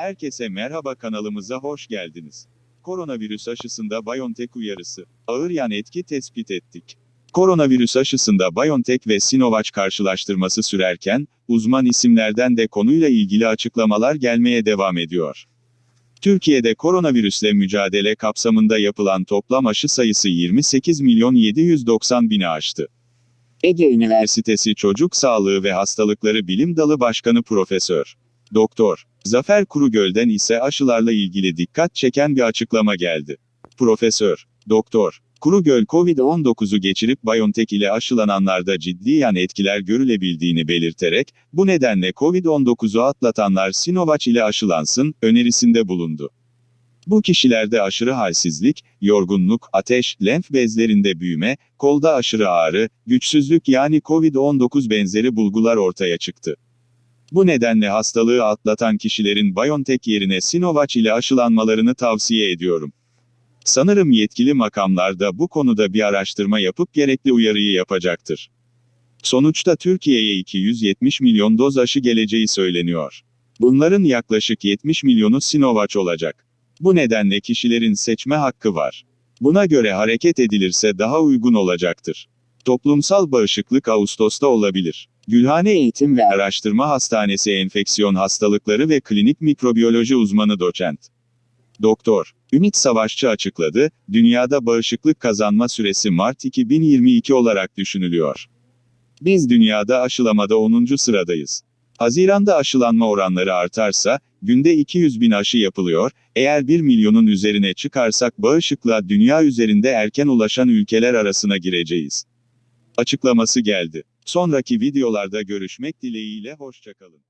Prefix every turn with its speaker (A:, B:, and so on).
A: Herkese merhaba kanalımıza hoş geldiniz. Koronavirüs aşısında BioNTech uyarısı. Ağır yan etki tespit ettik. Koronavirüs aşısında BioNTech ve Sinovac karşılaştırması sürerken, uzman isimlerden de konuyla ilgili açıklamalar gelmeye devam ediyor. Türkiye'de koronavirüsle mücadele kapsamında yapılan toplam aşı sayısı 28 milyon 790 bini aştı. Ege Üniversitesi Çocuk Sağlığı ve Hastalıkları Bilim Dalı Başkanı Profesör Doktor Zafer Kurugöl'den ise aşılarla ilgili dikkat çeken bir açıklama geldi. Profesör Doktor Kurugöl COVID-19'u geçirip BioNTech ile aşılananlarda ciddi yan etkiler görülebildiğini belirterek, bu nedenle COVID-19'u atlatanlar Sinovac ile aşılansın, önerisinde bulundu. Bu kişilerde aşırı halsizlik, yorgunluk, ateş, lenf bezlerinde büyüme, kolda aşırı ağrı, güçsüzlük yani COVID-19 benzeri bulgular ortaya çıktı. Bu nedenle hastalığı atlatan kişilerin BioNTech yerine Sinovac ile aşılanmalarını tavsiye ediyorum. Sanırım yetkili makamlar da bu konuda bir araştırma yapıp gerekli uyarıyı yapacaktır. Sonuçta Türkiye'ye 270 milyon doz aşı geleceği söyleniyor. Bunların yaklaşık 70 milyonu Sinovac olacak. Bu nedenle kişilerin seçme hakkı var. Buna göre hareket edilirse daha uygun olacaktır. Toplumsal bağışıklık Ağustos'ta olabilir. Gülhane Eğitim ve Araştırma Hastanesi Enfeksiyon Hastalıkları ve Klinik Mikrobiyoloji uzmanı doçent. Doktor Ümit Savaşçı açıkladı, dünyada bağışıklık kazanma süresi Mart 2022 olarak düşünülüyor. Biz dünyada aşılamada 10. sıradayız. Haziranda aşılanma oranları artarsa, günde 200 bin aşı yapılıyor, eğer 1 milyonun üzerine çıkarsak bağışıklığa dünya üzerinde erken ulaşan ülkeler arasına gireceğiz. Açıklaması geldi. Sonraki videolarda görüşmek dileğiyle hoşçakalın.